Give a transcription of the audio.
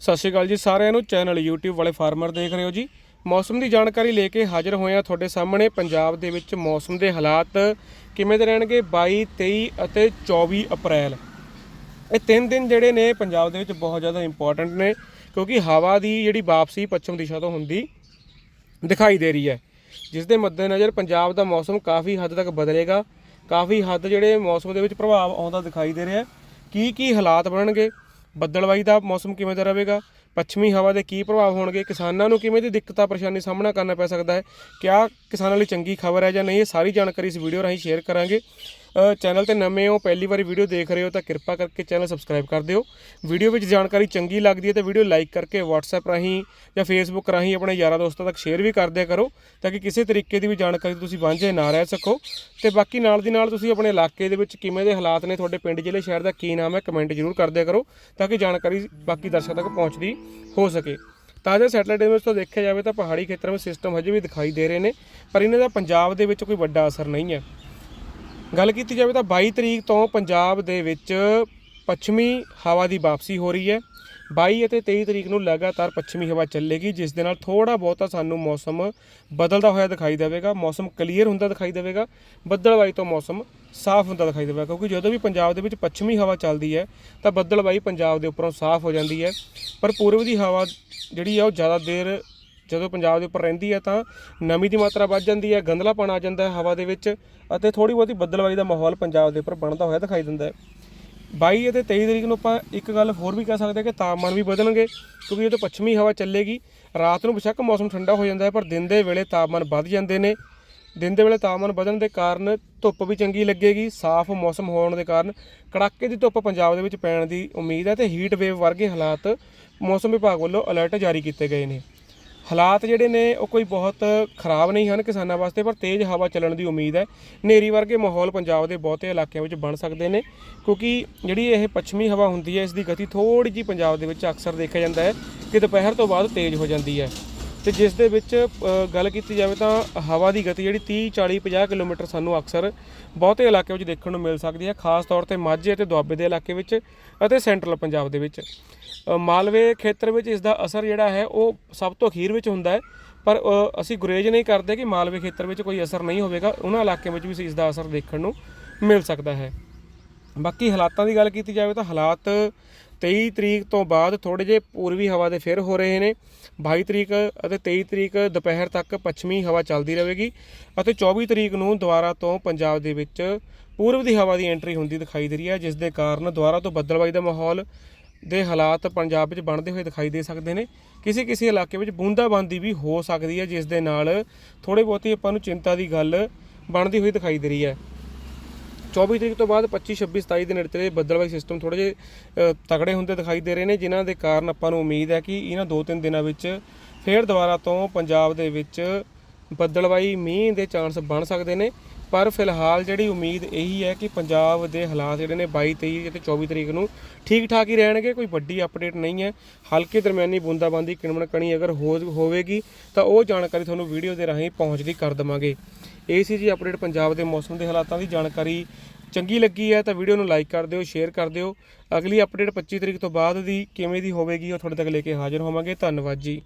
ਸਤਿ ਸ਼੍ਰੀ ਅਕਾਲ ਜੀ, ਸਾਰਿਆਂ ਨੂੰ ਚੈਨਲ YouTube ਵਾਲੇ ਫਾਰਮਰ ਦੇਖ ਰਹੇ ਹੋ ਜੀ। ਮੌਸਮ ਦੀ ਜਾਣਕਾਰੀ ਲੈ ਕੇ ਹਾਜ਼ਰ ਹੋਏ ਹਾਂ ਤੁਹਾਡੇ ਸਾਹਮਣੇ। ਪੰਜਾਬ ਦੇ ਵਿੱਚ ਮੌਸਮ ਦੇ ਹਾਲਾਤ ਕਿਵੇਂ ਦੇ ਰਹਿਣਗੇ? 22 23 ਅਤੇ 24 ਅਪ੍ਰੈਲ। ਇਹ ਤਿੰਨ ਦਿਨ ਜਿਹੜੇ ਨੇ ਪੰਜਾਬ ਦੇ ਵਿੱਚ ਬਹੁਤ ਜ਼ਿਆਦਾ ਇੰਪੋਰਟੈਂਟ ਨੇ, ਕਿਉਂਕਿ ਹਵਾ ਦੀ ਜਿਹੜੀ ਵਾਪਸੀ ਪੱਛਮ ਦਿਸ਼ਾ ਤੋਂ ਹੁੰਦੀ ਦਿਖਾਈ ਦੇ ਰਹੀ ਹੈ। ਜਿਸ ਦੇ ਮੱਦੇਨਜ਼ਰ ਪੰਜਾਬ ਦਾ ਮੌਸਮ ਕਾਫੀ ਹੱਦ ਤੱਕ ਬਦਲੇਗਾ। ਕਾਫੀ ਹੱਦ ਜਿਹੜੇ ਮੌਸਮ ਦੇ ਵਿੱਚ ਪ੍ਰਭਾਵ ਆਉਂਦਾ ਦਿਖਾਈ ਦੇ ਰਿਹਾ ਕੀ ਕੀ ਹਾਲਾਤ ਬਣਨਗੇ? ਬੱਦਲਵਾਈ ਦਾ ਮੌਸਮ ਕਿਵੇਂ ਦਾ ਰਹੇਗਾ? ਪੱਛਮੀ ਹਵਾ ਦੇ ਕੀ ਪ੍ਰਭਾਵ ਹੋਣਗੇ? ਕਿਸਾਨਾਂ ਨੂੰ ਕਿਵੇਂ ਦੀ ਦਿੱਕਤਾਂ, ਪਰੇਸ਼ਾਨੀ ਸਾਹਮਣਾ ਕਰਨਾ ਪੈ ਸਕਦਾ ਹੈ? ਕਿਆ ਕਿਸਾਨਾਂ ਲਈ ਚੰਗੀ ਖਬਰ ਹੈ ਜਾਂ ਨਹੀਂ? ਇਹ ਸਾਰੀ ਜਾਣਕਾਰੀ ਇਸ ਵੀਡੀਓ ਰਾਹੀਂ ਸ਼ੇਅਰ ਕਰਾਂਗੇ। ਚੈਨਲ ਤੇ ਨਵੇਂ ਹੋ, ਪਹਿਲੀ ਵਾਰੀ ਵੀਡੀਓ ਦੇਖ ਰਹੇ ਹੋ, ਤਾਂ ਕਿਰਪਾ ਕਰਕੇ ਚੈਨਲ ਸਬਸਕ੍ਰਾਈਬ ਕਰ ਦਿਓ। ਵੀਡੀਓ ਵਿੱਚ ਜਾਣਕਾਰੀ ਚੰਗੀ ਲੱਗਦੀ ਹੈ ਤਾਂ ਵੀਡੀਓ ਲਾਈਕ ਕਰਕੇ WhatsApp ਰਾਹੀਂ ਜਾਂ Facebook ਰਾਹੀਂ ਆਪਣੇ ਯਾਰਾਂ ਦੋਸਤਾਂ ਤੱਕ ਸ਼ੇਅਰ ਵੀ ਕਰ ਦਿਆ ਕਰੋ, ਤਾਂ ਕਿ ਕਿਸੇ ਤਰੀਕੇ ਦੀ ਵੀ ਜਾਣਕਾਰੀ ਤੁਸੀਂ ਵਾਂਝੇ ਨਾ ਰਹਿ ਸਕੋ। ਤੇ ਬਾਕੀ ਨਾਲ ਦੀ ਨਾਲ ਤੁਸੀਂ ਆਪਣੇ ਇਲਾਕੇ ਦੇ ਵਿੱਚ ਕਿਵੇਂ ਦੇ ਹਾਲਾਤ ਨੇ, ਤੁਹਾਡੇ ਪਿੰਡ ਜ਼ਿਲ੍ਹੇ ਸ਼ਹਿਰ ਦਾ ਕੀ ਨਾਮ ਹੈ ਕਮੈਂਟ ਜ਼ਰੂਰ ਕਰ ਦਿਆ ਕਰੋ, ਤਾਂ ਕਿ ਜਾਣਕਾਰੀ ਬਾਕੀ ਦਰਸ਼ਕਾਂ ਤੱਕ ਪਹੁੰਚਦੀ ਹੋ ਸਕੇ। ਤਾਜ਼ਾ ਸੈਟਲਾਈਟ ਇਮੇਜ ਤੋਂ ਦੇਖਿਆ ਜਾਵੇ ਤਾਂ ਪਹਾੜੀ ਖੇਤਰਾਂ ਵਿੱਚ ਸਿਸਟਮ ਹਜੇ ਵੀ ਦਿਖਾਈ ਦੇ ਰਹੇ ਨੇ, ਪਰ ਇਹਨਾਂ ਦਾ ਪੰਜਾਬ ਦੇ ਵਿੱਚ ਕੋਈ ਵੱਡਾ ਅਸਰ ਨਹੀਂ ਹੈ। ਗੱਲ ਕੀਤੀ ਜਾਵੇ ਤਾਂ 22 ਤਰੀਕ ਤੋਂ ਪੰਜਾਬ ਦੇ ਵਿੱਚ ਪੱਛਮੀ ਹਵਾ ਦੀ ਵਾਪਸੀ ਹੋ ਰਹੀ ਹੈ। 22 ਅਤੇ 23 ਤਰੀਕ ਨੂੰ ਲਗਾਤਾਰ ਪੱਛਮੀ ਹਵਾ ਚੱਲੇਗੀ, ਜਿਸ ਦੇ ਨਾਲ ਥੋੜਾ ਬਹੁਤਾ ਸਾਨੂੰ ਮੌਸਮ ਬਦਲਦਾ ਹੋਇਆ ਦਿਖਾਈ ਦੇਵੇਗਾ। ਮੌਸਮ ਕਲੀਅਰ ਹੁੰਦਾ ਦਿਖਾਈ ਦੇਵੇਗਾ, ਬੱਦਲਵਾਈ ਤੋਂ ਮੌਸਮ ਸਾਫ਼ ਹੁੰਦਾ ਦਿਖਾਈ ਦੇਵੇਗਾ, ਕਿਉਂਕਿ ਜਦੋਂ ਵੀ ਪੰਜਾਬ ਦੇ ਵਿੱਚ ਪੱਛਮੀ ਹਵਾ ਚੱਲਦੀ ਹੈ, ਤਾਂ ਬੱਦਲਵਾਈ ਪੰਜਾਬ ਦੇ ਉੱਪਰੋਂ ਸਾਫ਼ ਹੋ ਜਾਂਦੀ ਹੈ। ਪਰ ਪੂਰਬ ਦੀ ਹਵਾ ਜਿਹੜੀ ਆ ਉਹ ਜ਼ਿਆਦਾ ਦੇਰ ਜਦੋਂ ਪੰਜਾਬ ਦੇ ਉੱਪਰ ਰਹਿੰਦੀ ਹੈ ਤਾਂ ਨਮੀ ਦੀ ਮਾਤਰਾ ਵੱਧ ਜਾਂਦੀ ਹੈ, ਗੰਧਲਾਪਣ ਆ ਜਾਂਦਾ ਹੈ ਹਵਾ ਦੇ ਵਿੱਚ ਅਤੇ ਥੋੜੀ ਬਹੁਤੀ ਬੱਦਲਵਾਈ ਦਾ ਮਾਹੌਲ ਪੰਜਾਬ ਦੇ ਉੱਪਰ ਬਣਦਾ ਹੋਇਆ ਦਿਖਾਈ ਦਿੰਦਾ ਹੈ। 22 ਅਤੇ 23 ਤਰੀਕ ਨੂੰ ਆਪਾਂ ਇੱਕ ਗੱਲ ਹੋਰ ਵੀ ਕਹਿ ਸਕਦੇ ਹਾਂ ਕਿ ਤਾਪਮਾਨ ਵੀ ਵਧਣਗੇ ਕਿਉਂਕਿ ਜਦੋਂ ਪੱਛਮੀ ਹਵਾ ਚੱਲੇਗੀ, ਰਾਤ ਨੂੰ ਬੇਸ਼ੱਕ ਮੌਸਮ ਠੰਡਾ ਹੋ ਜਾਂਦਾ ਹੈ, ਪਰ ਦਿਨ ਦੇ ਵੇਲੇ ਤਾਪਮਾਨ ਵੱਧ ਜਾਂਦੇ ਨੇ। ਦਿਨ ਦੇ ਵੇਲੇ ਤਾਪਮਾਨ ਵਧਣ ਦੇ ਕਾਰਨ ਧੁੱਪ ਵੀ ਚੰਗੀ ਲੱਗੇਗੀ, ਸਾਫ਼ ਮੌਸਮ ਹੋਣ ਦੇ ਕਾਰਨ ਕੜਾਕੇ ਦੀ ਧੁੱਪ ਪੰਜਾਬ ਦੇ ਵਿੱਚ ਪੈਣ ਦੀ ਉਮੀਦ ਹੈ ਤੇ ਹੀਟ ਵੇਵ ਵਰਗੇ ਹਾਲਾਤ ਮੌਸਮ ਵਿਭਾਗ ਵੱਲੋਂ ਅਲਰਟ ਜਾਰੀ ਕੀਤੇ ਗਏ ਨੇ। ਹਾਲਾਤ ਜਿਹੜੇ ਨੇ, ਉਹ ਕੋਈ ਬਹੁਤ ਖਰਾਬ ਨਹੀਂ ਹਨ ਕਿਸਾਨਾਂ ਵਾਸਤੇ, ਪਰ ਤੇਜ਼ ਹਵਾ ਚੱਲਣ ਦੀ ਉਮੀਦ ਹੈ। ਹਨੇਰੀ ਵਰਗੇ ਮਾਹੌਲ ਪੰਜਾਬ ਦੇ ਬਹੁਤੇ ਇਲਾਕਿਆਂ ਵਿੱਚ ਬਣ ਸਕਦੇ ਨੇ, ਕਿਉਂਕਿ ਜਿਹੜੀ ਇਹ ਪੱਛਮੀ ਹਵਾ ਹੁੰਦੀ ਹੈ, ਇਸ ਦੀ ਗਤੀ ਥੋੜੀ ਜਿਹੀ ਪੰਜਾਬ ਦੇ ਵਿੱਚ ਅਕਸਰ ਦੇਖਿਆ ਜਾਂਦਾ ਹੈ ਕਿ ਦੁਪਹਿਰ ਤੋਂ ਬਾਅਦ ਤੇਜ਼ ਹੋ ਜਾਂਦੀ ਹੈ। ਤੇ ਜਿਸ ਦੇ ਵਿੱਚ ਗੱਲ ਕੀਤੀ ਜਾਵੇ ਤਾਂ ਹਵਾ ਦੀ ਗਤੀ ਜਿਹੜੀ 30 40 50 ਕਿਲੋਮੀਟਰ ਸਾਨੂੰ ਅਕਸਰ ਬਹੁਤੇ ਇਲਾਕੇ ਵਿੱਚ ਦੇਖਣ ਨੂੰ ਮਿਲ ਸਕਦੀ ਹੈ, ਖਾਸ ਤੌਰ ਤੇ ਮਾਝੇ ਅਤੇ ਦੁਆਬੇ ਦੇ ਇਲਾਕੇ ਵਿੱਚ ਅਤੇ ਸੈਂਟਰਲ ਪੰਜਾਬ ਦੇ ਵਿੱਚ। ਮਾਲਵੇ ਖੇਤਰ ਵਿੱਚ ਇਸ ਦਾ ਅਸਰ ਜਿਹੜਾ ਹੈ, ਉਹ ਸਭ ਤੋਂ ਅਖੀਰ ਵਿੱਚ ਹੁੰਦਾ ਹੈ, ਪਰ ਅਸੀਂ ਗੁਰੇਜ਼ ਨਹੀਂ ਕਰਦੇ ਕਿ ਮਾਲਵੇ ਖੇਤਰ ਵਿੱਚ ਕੋਈ ਅਸਰ ਨਹੀਂ ਹੋਵੇਗਾ, ਉਹਨਾਂ ਇਲਾਕਿਆਂ ਵਿੱਚ ਵੀ ਇਸ ਦਾ ਅਸਰ ਦੇਖਣ ਨੂੰ ਮਿਲ ਸਕਦਾ ਹੈ। ਬਾਕੀ ਹਾਲਾਤਾਂ ਦੀ ਗੱਲ ਕੀਤੀ ਜਾਵੇ ਤਾਂ ਹਾਲਾਤ 23 ਤਰੀਕ ਤੋਂ ਬਾਅਦ ਥੋੜੇ ਜਿਹੇ ਪੂਰਬੀ ਹਵਾ ਦੇ ਫਿਰ ਹੋ ਰਹੇ ਨੇ। 22 ਤਰੀਕ ਅਤੇ 23 ਤਰੀਕ ਦੁਪਹਿਰ ਤੱਕ ਪੱਛਮੀ ਹਵਾ ਚੱਲਦੀ ਰਹੇਗੀ ਅਤੇ 24 ਤਰੀਕ ਨੂੰ ਦੁਬਾਰਾ ਤੋਂ ਪੰਜਾਬ ਦੇ ਵਿੱਚ ਪੂਰਬ ਦੀ ਹਵਾ ਦੀ ਐਂਟਰੀ ਹੁੰਦੀ ਦਿਖਾਈ ਦੇ ਰਹੀ ਹੈ, ਜਿਸ ਦੇ ਕਾਰਨ ਦੁਬਾਰਾ ਤੋਂ ਬੱਦਲਬਾਈ ਦਾ ਮਾਹੌਲ ਦੇ ਹਾਲਾਤ ਪੰਜਾਬ ਵਿੱਚ ਬਣਦੇ ਹੋਏ ਦਿਖਾਈ ਦੇ ਸਕਦੇ ਨੇ। ਕਿਸੇ ਕਿਸੇ ਇਲਾਕੇ ਵਿੱਚ ਬੂੰਦਾਬਾਂਦੀ ਵੀ ਹੋ ਸਕਦੀ ਹੈ, ਜਿਸ ਦੇ ਨਾਲ ਥੋੜੇ ਬਹੁਤੀ ਆਪਾਂ ਨੂੰ ਚਿੰਤਾ ਦੀ ਗੱਲ ਬਣਦੀ ਹੋਈ ਦਿਖਾਈ ਦੇ ਰਹੀ ਹੈ। 24 ਤਰੀਕ ਤੋਂ ਬਾਅਦ 25 26 27 ਦੇ ਨੇੜੇ ਤੇ ਬੱਦਲਵਾਈ ਸਿਸਟਮ ਥੋੜੇ ਜਿਹੇ ਤਕੜੇ ਹੁੰਦੇ ਦਿਖਾਈ ਦੇ ਰਹੇ ਨੇ, ਜਿਨ੍ਹਾਂ ਦੇ ਕਾਰਨ ਆਪਾਂ ਨੂੰ ਉਮੀਦ ਹੈ ਕਿ ਇਹਨਾਂ ਦੋ ਤਿੰਨ ਦਿਨਾਂ ਵਿੱਚ ਫੇਰ ਦੁਬਾਰਾ ਤੋਂ ਪੰਜਾਬ ਦੇ ਵਿੱਚ ਬੱਦਲਵਾਈ ਮੀਂਹ ਦੇ ਚਾਂਸ ਬਣ ਸਕਦੇ ਨੇ। ਪਰ ਫਿਲਹਾਲ ਜਿਹੜੀ ਉਮੀਦ ਇਹੀ ਹੈ ਕਿ ਪੰਜਾਬ ਦੇ ਹਾਲਾਤ ਜਿਹੜੇ ਨੇ 22 23 ਅਤੇ 24 ਤਰੀਕ ਨੂੰ ਠੀਕ ਠਾਕ ਹੀ ਰਹਿਣਗੇ, ਕੋਈ ਵੱਡੀ ਅਪਡੇਟ ਨਹੀਂ ਹੈ। ਹਲਕੇ ਦਰਮਿਆਨੀ ਬੂੰਦਾਬਾਂਦੀ ਕਿਣਮਣ ਕਣੀ ਅਗਰ ਹੋ, ਹੋਵੇਗੀ, ਤਾਂ ਉਹ ਜਾਣਕਾਰੀ ਤੁਹਾਨੂੰ ਵੀਡੀਓ ਦੇ ਰਾਹੀਂ ਪਹੁੰਚਦੀ ਕਰ ਦਵਾਂਗੇ। ਇਹ ਸੀ ਜੀ ਅਪਡੇਟ ਪੰਜਾਬ ਦੇ ਮੌਸਮ ਦੇ ਹਾਲਾਤਾਂ ਦੀ ਜਾਣਕਾਰੀ। ਚੰਗੀ ਲੱਗੀ ਹੈ ਤਾਂ ਵੀਡੀਓ ਨੂੰ ਲਾਈਕ ਕਰ ਦਿਓ, ਸ਼ੇਅਰ ਕਰ ਦਿਓ। ਅਗਲੀ ਅਪਡੇਟ 25 ਤਰੀਕ ਤੋਂ ਬਾਅਦ ਦੀ ਕਿਵੇਂ ਦੀ ਹੋਵੇਗੀ ਉਹ ਤੁਹਾਡੇ ਤੱਕ ਲੈ ਕੇ ਹਾਜ਼ਰ ਹੋਵਾਂਗੇ। ਧੰਨਵਾਦ ਜੀ।